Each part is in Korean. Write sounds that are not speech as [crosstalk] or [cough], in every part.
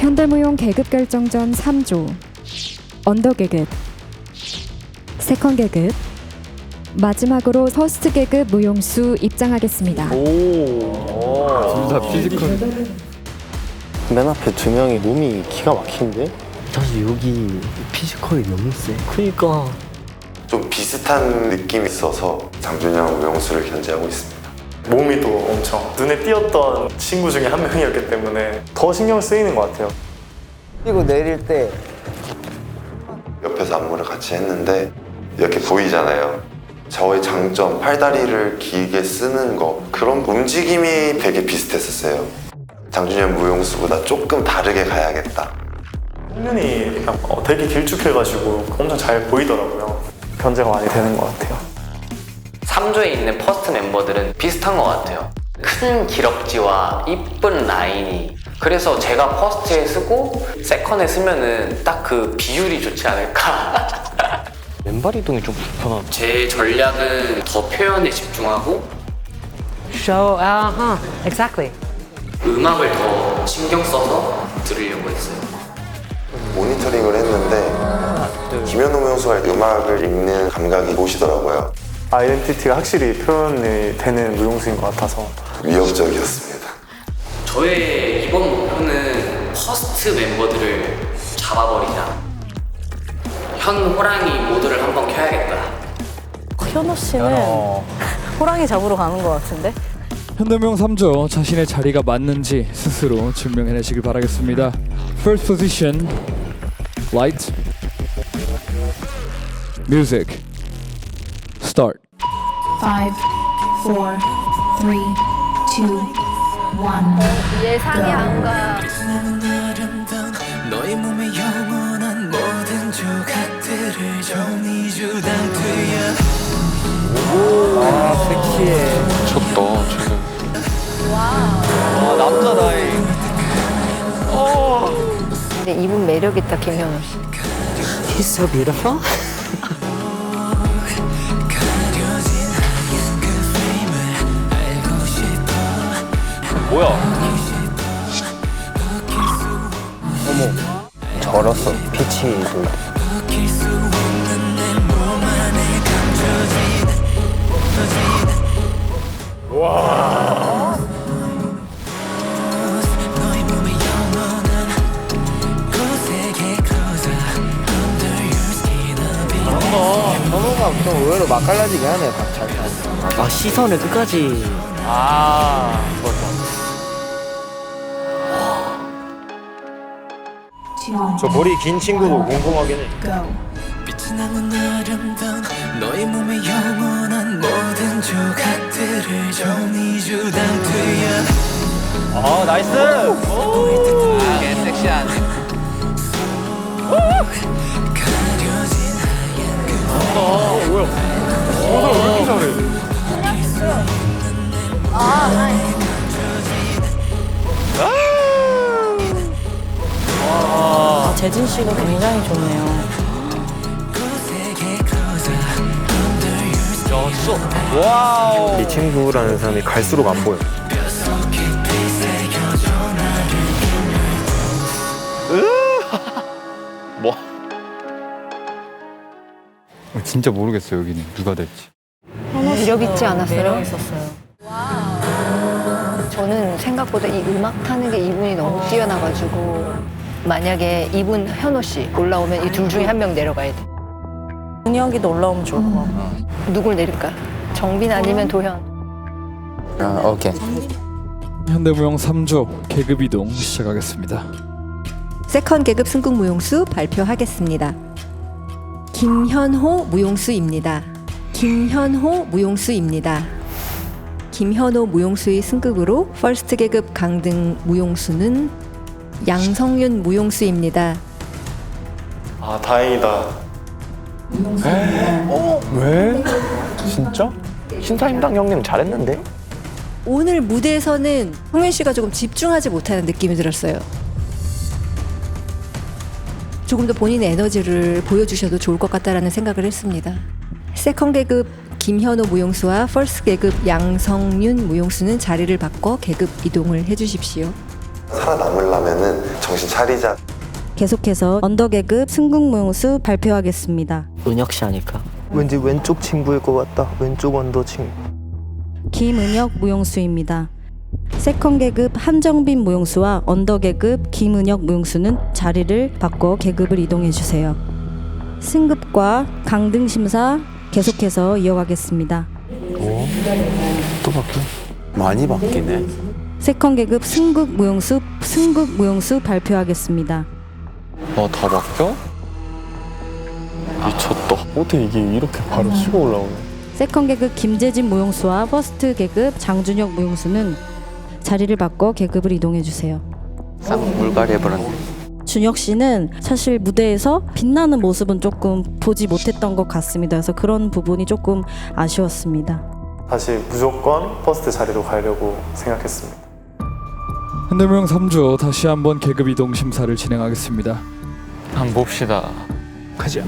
현대무용 계급 결정전 3조 언더 계급 세컨 계급 마지막으로 퍼스트 계급 무용수 입장하겠습니다. 둘다 피지컬. 맨 앞에 두 명이 몸이 기가 막힌데? 사실 여기 피지컬이 너무 세. 그니까 좀 비슷한 느낌이 있어서 장준영 무용수를 견제하고 있습니다. 몸이 또 엄청 눈에 띄었던 친구 중에 한 명이었기 때문에 더 신경 쓰이는 것 같아요. 그리고 내릴 때 옆에서 안무를 같이 했는데 이렇게 보이잖아요. 저의 장점, 팔다리를 길게 쓰는 거 그런 움직임이 되게 비슷했었어요. 장준영 무용수보다 조금 다르게 가야겠다. 화면이 그냥 어, 되게 길쭉해가지고 엄청 잘 보이더라고요. 견제가 많이 되는 것 같아요. 3조에 있는 퍼스트 멤버들은 비슷한 것 같아요. 큰 기럭지와 이쁜 라인이 그래서 제가 퍼스트에 쓰고 세컨에 쓰면은 딱 그 비율이 좋지 않을까. [laughs] 왼발 이동이 좀 불편하다. 제 전략은 더 표현에 집중하고 Show, uh huh, exactly. 음악을 더 신경 써서 들으려고 했어요. 모니터링을 했는데 김현우 무용수가 음악을 읽는 감각이 좋으시더라고요. 아이덴티티가 확실히 표현이 되는 무용수인 것 같아서 위협적이었습니다. 저의 이번 목표는 퍼스트 멤버들을 잡아버리자. 현 호랑이 모드를 한번 켜야겠다. 현호 씨는 [laughs] 호랑이 잡으러 가는 것 같은데? 현대무용 3조 자신의 자리가 맞는지 스스로 증명해내시길 바라겠습니다. First position, light, music, start. Five, four, three, two, one. 예상이 안 가. 너의 몸에 영원한 모든 조각들을 정리 주담투야 미쳤다, 지금. 근데 이분 매력 있다 김현우 씨. He's so beautiful. Closer under your skin I'll be 현호가 좀 의외로 맛깔나지게 하네, 잘 타고. 아 시선을 끝까지. two, 저 머리 긴 친구도 궁금하긴 해. go. 빛이 나는 아름다운 너의 몸에 영원한 모든 조각들을 정리 주담투야 아, 나이스! 가려진 아, 재진 씨가 굉장히 좋네요. 와우! 이 친구라는 사람이 갈수록 안 보여. [laughs] 뭐? 진짜 모르겠어요 여기는 누가 될지. 매력 있지 않았어요? 매력 있었어요. 저는 생각보다 이 음악 타는 게 이분이 너무 뛰어나가지고 만약에 이분 현호 씨 올라오면 이 둘 중에 한 명 내려가야 돼. 은혁이도 올라오면 좋을 것 같고. 누굴 내릴까? 정빈 아니면 도현. 아, 오케이. 현대무용 3조 계급 이동 시작하겠습니다. 세컨 계급 승국 무용수 발표하겠습니다. 김현호 무용수입니다. 김현호 무용수입니다. 김현호 무용수의 승급으로 퍼스트 계급 강등 무용수는 양성윤 무용수입니다. 아 다행이다. 왜? 진짜? 신사임당 형님 잘했는데? 오늘 무대에서는 홍윤 씨가 조금 집중하지 못하는 느낌이 들었어요. 조금 더 본인의 에너지를 보여주셔도 좋을 것 같다라는 생각을 했습니다. 세컨 계급 김현호 무용수와 퍼스트 계급 양성윤 무용수는 자리를 바꿔 계급 이동을 해주십시오. 살아남으려면은 정신 차리자. 계속해서 언더계급 승국무용수 발표하겠습니다. 은혁 씨 아닐까? 왠지 왼쪽 친구일 것 같다. 왼쪽 언더 친구. 김은혁 무용수입니다. 세컨 계급 한정빈 무용수와 언더 계급 김은혁 무용수는 자리를 바꿔 계급을 이동해 주세요. 승급과 강등 심사 계속해서 이어가겠습니다. 또 바뀌어? 많이 바뀌네. 세컨 계급 승국 무용수 승국 무용수 발표하겠습니다. 어, 다 바뀌어? 미쳤다. 어떻게 이게 이렇게 바로 치고 올라오네. 세컨 계급 김재진 무용수와 퍼스트 계급 장준혁 무용수는 자리를 바꿔 계급을 이동해 주세요. 싹 물갈이 해버렸네. 준혁 씨는 사실 무대에서 빛나는 모습은 조금 보지 못했던 것 같습니다. 그래서 그런 부분이 조금 아쉬웠습니다. 다시 무조건 퍼스트 자리로 가려고 생각했습니다. 현대무용 3조 다시 한번 계급 이동 심사를 진행하겠습니다. 한번 봅시다. 가자.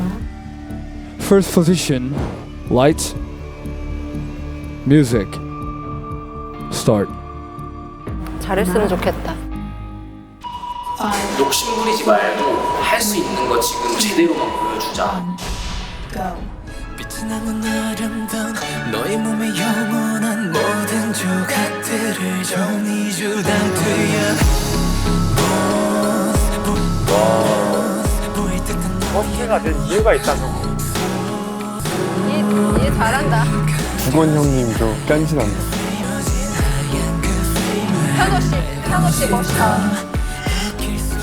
First position, lights, music, start. 잘했으면 좋겠다. 욕심 부리지 말고 할 수 있는 거 지금 제대로만 보여주자. 빛나는 아름다운 너의 영원한 모든 조각들을 정리주 담두야 보일 듯한 버스가 된 이유가 있다서 얘, 얘 잘한다. 두건 형님도 깐지난다. 현호 씨, 현호 씨 멋있다.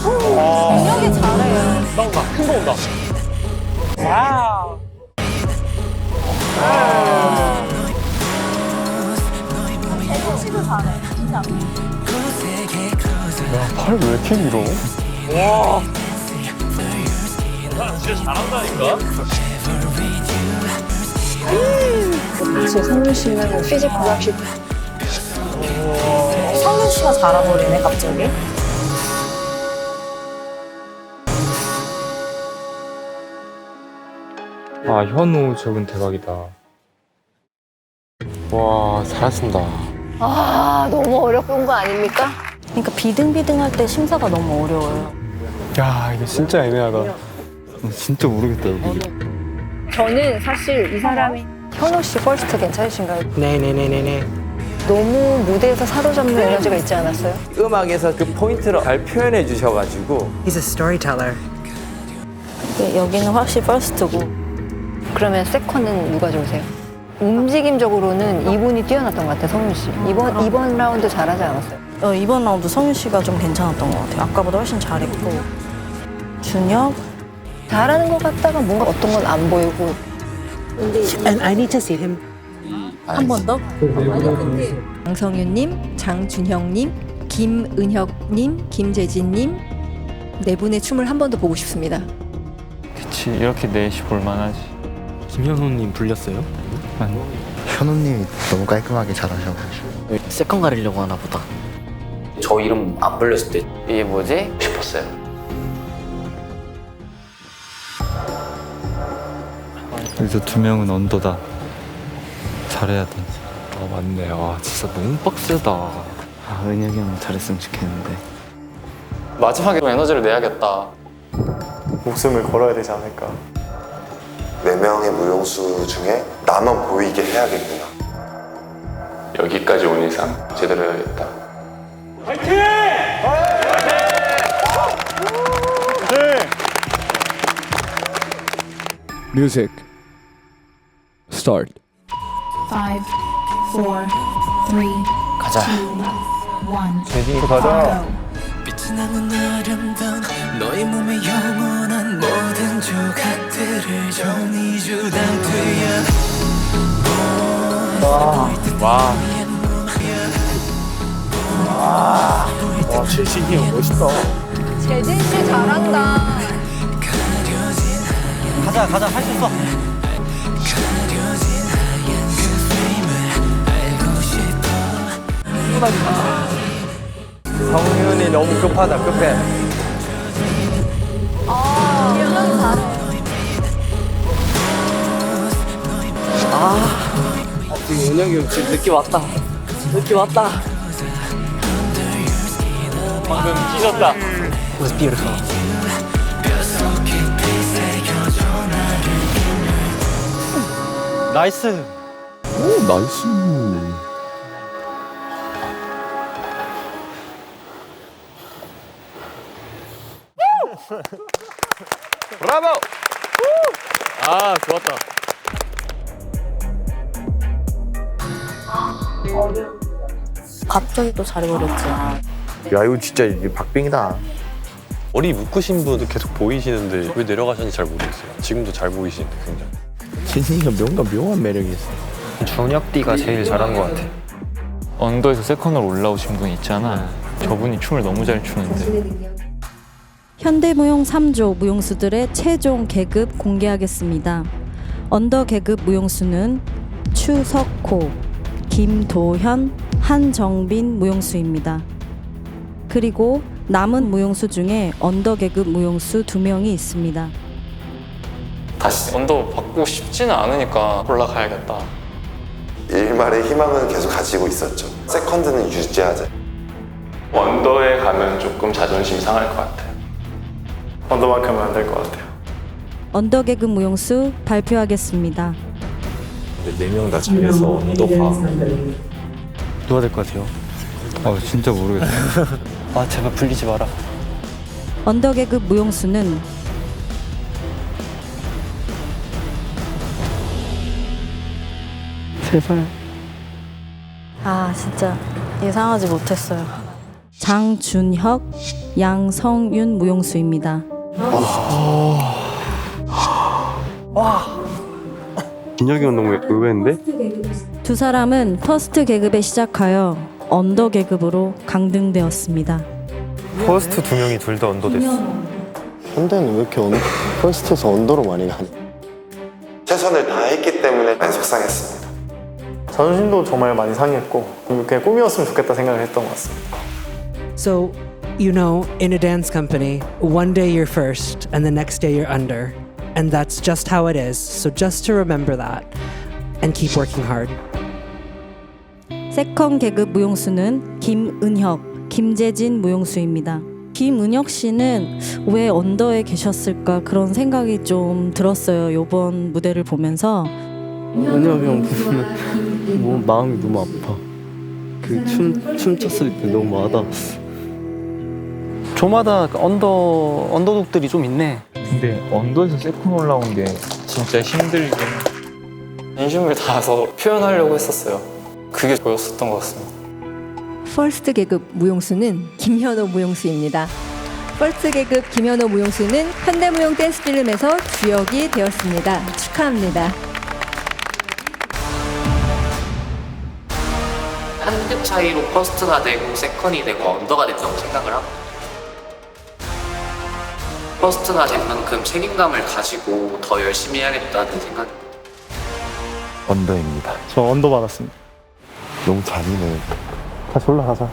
은혁이 잘해요. 나 온다. 큰 거 온다. 팔 왜 이렇게 길어? 역시 성민 씨는 피지컬 확실히 성민 씨가 잘해버리네 갑자기. 아, 현우 저분 대박이다. 와, 잘했습니다. 아 너무 어려운 거 아닙니까? 그러니까 비등비등할 때 심사가 너무 어려워요. 야, 이거 진짜 애매하다. 진짜 모르겠다, 여기. 저는 사실 이 사람이 현호 씨 퍼스트 괜찮으신가요? 네네네네네. 너무 무대에서 사로잡는 에너지가 있지 않았어요? 음악에서 그 포인트를 잘 표현해 주셔가지고 He's a storyteller. 네, 여기는 확실히 퍼스트고 그러면 세컨은 누가 좋으세요? 움직임적으로는 이분이 뛰어났던 것 같아요, 성민 씨. 이번 이번 라운드 잘하지 않았어요? 어, 이번 라운드 성윤 씨가 좀 괜찮았던 것 같아요. 아까보다 훨씬 잘했고 준혁 잘하는 것 같다가 뭔가 어떤 건 안 보이고 And I need to see him. 한 번 더? 장성윤님, 장준형님, 김은혁님, 김재진님 네 분의 춤을 한 번 더 보고 싶습니다. 그치, 이렇게 넷이 볼만하지. 김현우님 불렸어요? 아니. 현우님이 너무 깔끔하게 잘하셔가지고 세컨 가리려고 하나 보다. 저 이름 안 불렸을 때 이게 뭐지 싶었어요. 여기서 두 명은 언더다. 잘해야 돼. 아 맞네. 아 진짜 너무 빡세다. 아, 은혁이 형 잘했으면 좋겠는데. 마지막에 에너지를 내야겠다. 목숨을 걸어야 되지 않을까. 네 명의 무용수 중에 나만 보이게 해야겠구나. 여기까지 온 이상 제대로 해야겠다. Music, start. Five, four, three, 가자. one. 제진이 가자. 빛나는 아름다운 너의 몸에 영원한 모든 조각들을 정리주 담두야 와. 와, 제진이 형 멋있다. 재진 씨 잘한다. 가자 가자 할 수 있어. 성윤이 너무 급하다 급해 은혁이 형 지금 느낌 왔다. 느낌 왔다. 방금 찢었다. was beautiful. 나이스. 오 나이스 브라보. 아 좋았다. 갑자기 또 잘해버렸지. 야 이거 진짜 이게 박빙이다. 머리 묶으신 분도 계속 보이시는데 왜 내려가셨는지 잘 모르겠어요. 지금도 잘 보이시는데 굉장히. 진이가 뭔가 묘한 매력이 있어 준혁띠가 제일 잘한 것 같아. 언더에서 세컨으로 올라오신 분 있잖아. 저분이 춤을 너무 잘 추는데. 현대무용 3조 무용수들의 최종 계급 공개하겠습니다. 언더 계급 무용수는 추석호, 김도현, 한정빈 무용수입니다. 그리고 남은 무용수 중에 언더 계급 무용수 두 명이 있습니다. 다시 언더 받고 싶지는 않으니까 올라가야겠다. 일말의 희망은 계속 가지고 있었죠. 세컨드는 유지하자. 언더에 가면 조금 자존심이 상할 것 같아요. 언더만큼은 안 될 것 같아요. 언더 계급 무용수 발표하겠습니다. 네 명 다 잘해서 언더가 누가 될 것 같아요? 아 진짜 모르겠어. [laughs] 아 제발 불리지 마라 언더 계급 무용수는 제발 아 진짜 예상하지 못했어요. 장준혁, 양성윤 무용수입니다. 진 형 너무 의외인데? 두 사람은 퍼스트 계급에 시작하여 언더 계급으로 강등되었습니다. 퍼스트 두 명이 둘 다 언더 됐어. 현대는 왜 이렇게 언, 퍼스트에서 언더로 많이 가니? 최선을 다했기 때문에 많이 속상했습니다. 자존심도 정말 많이 상했고 그냥 꿈이었으면 좋겠다 생각을 했던 것 같습니다. So, you know, in a dance company, one day you're first and the next day you're under. And that's just how it is. So, just to remember that and keep working hard. 세컨 계급 무용수는 김은혁, 김재진 무용수입니다. 김은혁 씨는 왜 언더에 계셨을까 그런 생각이 좀 들었어요. 요번 무대를 보면서 은혁이 형 보면 뭐 마음이 너무 아파 그 춤 춤췄을 때 너무 와닿았어 조마다 그 언더 언더독들이 좀 있네. 근데 언더에서 세컨 올라온 게 진짜 힘들긴. 진심을 다해서 표현하려고 했었어요. 그게 보였었던 것 같습니다. 퍼스트 계급 무용수는 김현호 무용수입니다. 퍼스트 계급 김현호 무용수는 현대무용 댄스 필름에서 주역이 되었습니다. 축하합니다. 한끗 차이로 퍼스트가 되고 세컨이 되고 언더가 된다고 생각을 하고 퍼스트가 된 만큼 책임감을 가지고 더 열심히 해야겠다는 생각 언더입니다. 저 언더 받았습니다. 너무 잔인해요. 다시 올라가자.